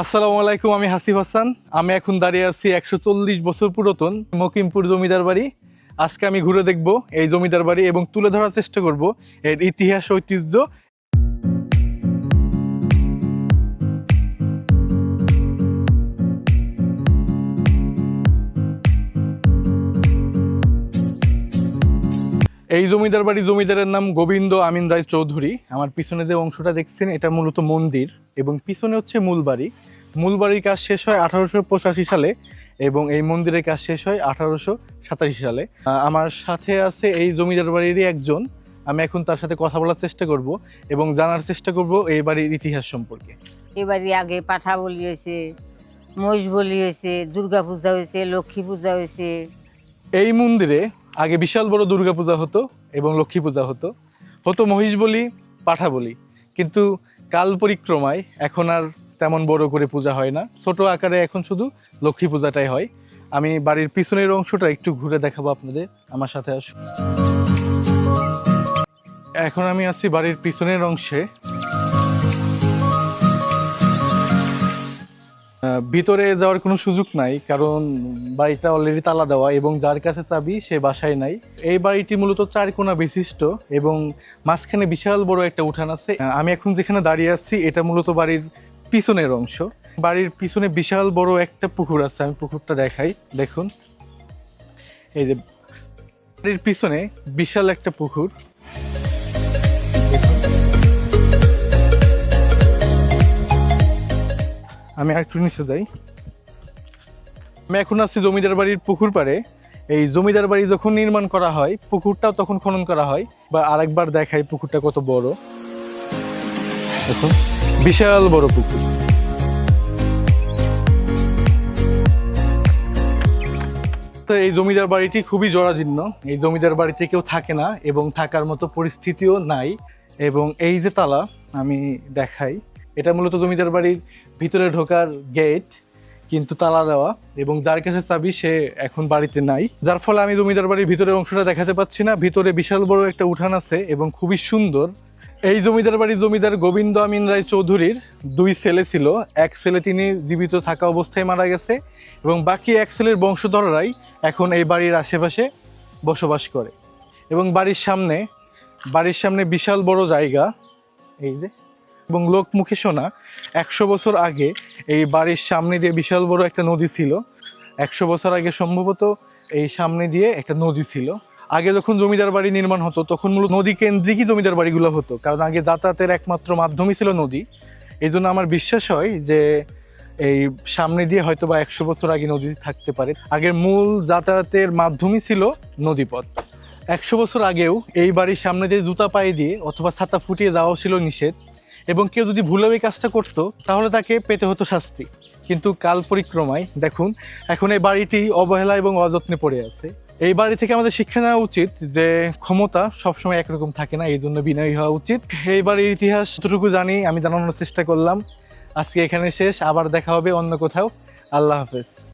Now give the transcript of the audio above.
আসসালামু আলাইকুম, আমি হাসিফ হাসান। আমি এখন দাঁড়িয়ে আছি একশো চল্লিশ বছর পুরাতন মকিমপুর জমিদার বাড়ি। আজকে আমি ঘুরে দেখব এই জমিদার বাড়ি এবং তুলে ধরার চেষ্টা করব এর ইতিহাস ঐতিহ্য এই জমিদার বাড়ি জমিদারের নাম গোবিন্দ আমিন রায় চৌধুরী। আমার পিছনে যে অংশটা দেখছেন এটা মূলত মন্দির এবং পিছনে হচ্ছে মূল বাড়ি। মূল বাড়ির কাজ শেষ হয় আঠারোশো পঁচাশি সালে এবং এই মন্দিরের কাজ শেষ হয় আঠারোশো সাতাশি সালে। আমার সাথে আছে এই জমিদার বাড়িরই একজন। আমি এখন তার সাথে কথা বলার চেষ্টা করব এবং জানার চেষ্টা করব এই বাড়ির ইতিহাস সম্পর্কে। এবারে আগে পাঠা বলি হয়েছে মহিষ বলি হয়েছে দুর্গা পূজা হয়েছে লক্ষ্মী পূজা হয়েছে। এই মন্দিরে আগে বিশাল বড় দুর্গা পূজা হতো এবং লক্ষ্মী পূজা হতো। হতো মহিষ বলি, পাঠা বলি। কিন্তু কাল পরিক্রমায় এখন আর তেমন বড় করে পূজা হয় না। ছোট আকারে এখন শুধু লক্ষ্মী পূজাটাই হয়। আমি বাড়ির পিছনের অংশটা একটু ঘুরে দেখাবো আপনাদের, আমার সাথে আসুন। এখন আমি আছি বাড়ির পিছনের অংশে। ভিতরে যাওয়ার কোনো সুযোগ নাই, কারণ বাড়িটা অলরেডি তালা দেওয়া এবং যার কাছে চাবি সে বাসায় নাই। এই বাড়িটি মূলত চার কোণা বিশিষ্ট এবং মাঝখানে বিশাল বড় একটা উঠান আছে। আমি এখন যেখানে দাঁড়িয়ে আছি, এটা মূলত বাড়ির পিছনের অংশ। বাড়ির পিছনে বিশাল বড় একটা পুকুর আছে, আমি পুকুরটা দেখাই, দেখুন। এই যে, বাড়ির পিছনে বিশাল একটা পুকুর। আমি একটু নিচে যাই। আমি এখন আছি জমিদার বাড়ির পুকুর পাড়ে। এই জমিদার বাড়ি যখন নির্মাণ করা হয়, পুকুরটাও তখন খনন করা হয় বা আরেকবার দেখাই পুকুরটা কত বড়। দেখুন, বিশাল বড় পুকুর। তো এই জমিদার বাড়িটি খুবই জরাজীর্ণ। এই জমিদার বাড়িতে কেউ থাকে না এবং থাকার মতো পরিস্থিতিও নাই। এবং এই যে তালা, আমি দেখাই। এটা মূলত জমিদার বাড়ির ভিতরে ঢোকার গেট কিন্তু তালা দেওয়া এবং যার কাছে চাবি সে এখন বাড়িতে নাই। যার ফলে আমি জমিদার বাড়ির ভিতরের অংশটা দেখাতে পাচ্ছি না। ভিতরে বিশাল বড় একটা উঠান আছে এবং খুবই সুন্দর। এই জমিদার বাড়ির জমিদার গোবিন্দ আমিন রায় চৌধুরীর দুই ছেলে ছিল। এক ছেলে তিনি জীবিত থাকা অবস্থায় মারা গেছে এবং বাকি এক ছেলের বংশধররাই এখন এই বাড়ির আশেপাশে বসবাস করে। এবং বাড়ির সামনে বাড়ির সামনে বিশাল বড় জায়গা, এই যে এবং লোকমুখে শোনা একশো বছর আগে এই বাড়ির সামনে দিয়ে বিশাল বড় একটা নদী ছিল। একশো বছর আগে সম্ভবত এই সামনে দিয়ে একটা নদী ছিল। আগে যখন জমিদার বাড়ি নির্মাণ হতো, তখন মূলত নদী কেন্দ্রিকই জমিদার বাড়িগুলো হতো, কারণ আগে যাতায়াতের একমাত্র মাধ্যমই ছিল নদী। এই জন্য আমার বিশ্বাস হয় যে এই সামনে দিয়ে হয়তো বা একশো বছর আগে নদী থাকতে পারে। আগের মূল যাতায়াতের মাধ্যমই ছিল নদীপথ। একশো বছর আগেও এই বাড়ির সামনে দিয়ে জুতা পায়ে দিয়ে অথবা ছাতা ফুটিয়ে যাওয়াও ছিল নিষেধ। এবং কেউ যদি ভুলেও এই কাজটা করতো, তাহলে তাকে পেতে হতো শাস্তি। কিন্তু কাল পরিক্রমায়, দেখুন, এখন এই বাড়িটি অবহেলা এবং অযত্নে পড়ে আছে। এই বাড়ি থেকে আমাদের শিক্ষা নেওয়া উচিত যে, ক্ষমতা সবসময় একরকম থাকে না এই জন্য বিনয়ী হওয়া উচিত। এই বাড়ির ইতিহাস যতটুকু জানি, আমি জানানোর চেষ্টা করলাম। আজকে এখানে শেষ, আবার দেখা হবে অন্য কোথাও। আল্লাহ হাফেজ।